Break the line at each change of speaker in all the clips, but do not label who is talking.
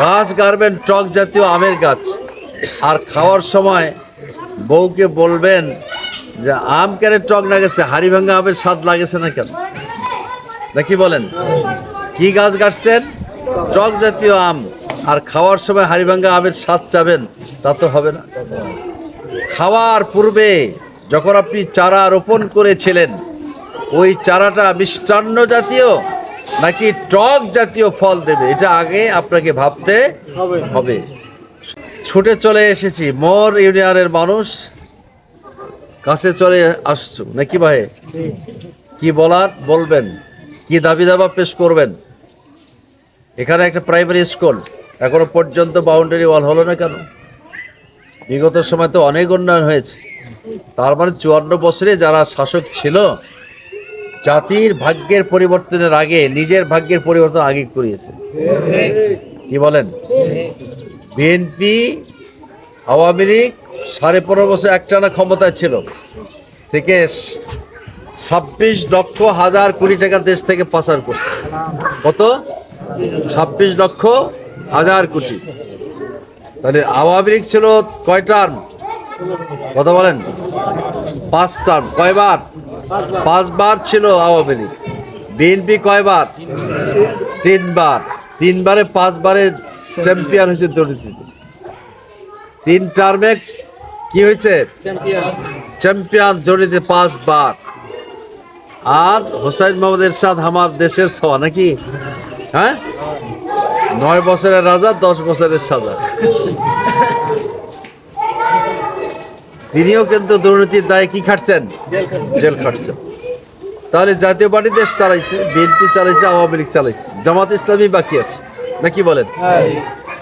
গাছ, গাড়বেন, টক জাতীয় আমের গাছ। আর খাওয়ার সময় বউকে বলবেন যে, আম কেন টক লাগেছে হাড়ি ভাঙ্গা আমের স্বাদ লাগেছে না কেন? না কি বলেন? কি গাছ গাছছেন? টক জাতীয় আম। আর খাওয়ার সময় হাড়ি ভাঙ্গা আমের স্বাদ চাবেন, তা তো হবে না। খাওয়ার পূর্বে যখন আপনি চারা রোপণ করেছিলেন, ওই চারাটা মিষ্টান্ন জাতীয় নাকি টক জাতীয় ফল দেবে? এটা আগে আপনাকে ভাবতে হবে। ছুটে চলে এসেছি। মোর ইউনিয়নের মানুষ কাছে চলে আসছো। নাকি ভাই? কি বলার? বলবেন। কি দাবি দাবা পেশ করবেন? এখানে একটা প্রাইমারি স্কুল এখনও পর্যন্ত বাউন্ডারি ওয়াল হলো না কেন? বিগত সময় তো অনেক উন্নয়ন হয়েছে। তার মানে চুয়ান্ন বছরে যারা শাসক ছিল জাতির ভাগ্যের পরিবর্তনের আগে, নিজের ভাগ্যের পরিবর্তন আগে করিয়েছে। কি বলেন? বিএনপি আওয়ামী লীগ সাড়ে পনেরো বছর একটানা ক্ষমতায় ছিল। থেকে ছাব্বিশ লক্ষ হাজার কোটি টাকা দেশ থেকে পাচার করছে। কত? ছাব্বিশ লক্ষ হাজার কোটি। তাহলে আওয়ামী লীগ ছিল কয় টার্ম? কথা বলেন। পাঁচ টার্ম। কয়বার? পাঁচবার ছিল আওয়ামী লীগ। বিএনপি কয়বার? তিনবার। তিনবারে পাঁচবারে চ্যাম্পিয়ন হয়েছে দুর্নীতিতে তিন টার্মে কি হয়েছে? চ্যাম্পিয়ন দুর্নীতি পাঁচবার। আর হোসাইন মোহাম্মদ এরশাদ আমার দেশের ছোঁয়া নাকি? হ্যাঁ? নয় বছরের রাজা, দশ বছরের সাজা। তিনিও কিন্তু দুর্নীতির দায়ে কি খাটছেন? জেল খাটছেন। তাহলে জাতীয় পার্টি দেশ চালাইছে বিএনপি চালাইছে আওয়ামী লীগ চালাইছে। জামাত ইসলামী বাকি আছে। নাকি বলেন?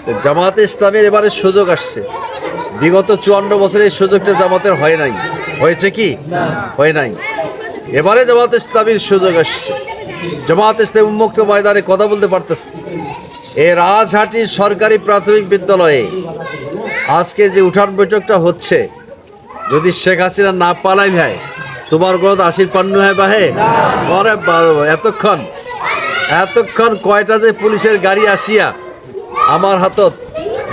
তো জামাত ইসলামের এবারে সুযোগ আসছে। বিগত চুয়ান্ন বছরে এই সুযোগটা জামাতের হয় নাই। হয়েছে কি? হয় নাই। এবারে জামাত ইসলামীর সুযোগ আসছে। জামাত ইসলাম উন্মুক্ত ময়দানে কথা বলতে পারতেছে। এই রাজহাটি সরকারি প্রাথমিক বিদ্যালয়ে আজকে যে উঠান বৈঠকটা হচ্ছে যদি শেখ হাসিনা না পালাই ভাই, তোমার গ্রহ আশির পান্ন হয় বাহে? অরে এতক্ষণ এতক্ষণ কয়টা যে পুলিশের গাড়ি আসিয়া আমার হাতত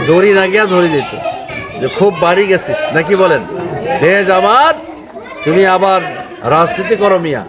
দড়ি না গিয়া ধরে দিত। যে খুব বাড়ি গেছিস, নাকি বলেন? দেশ আবার তুমি আবার রাজনীতি করো মিয়া।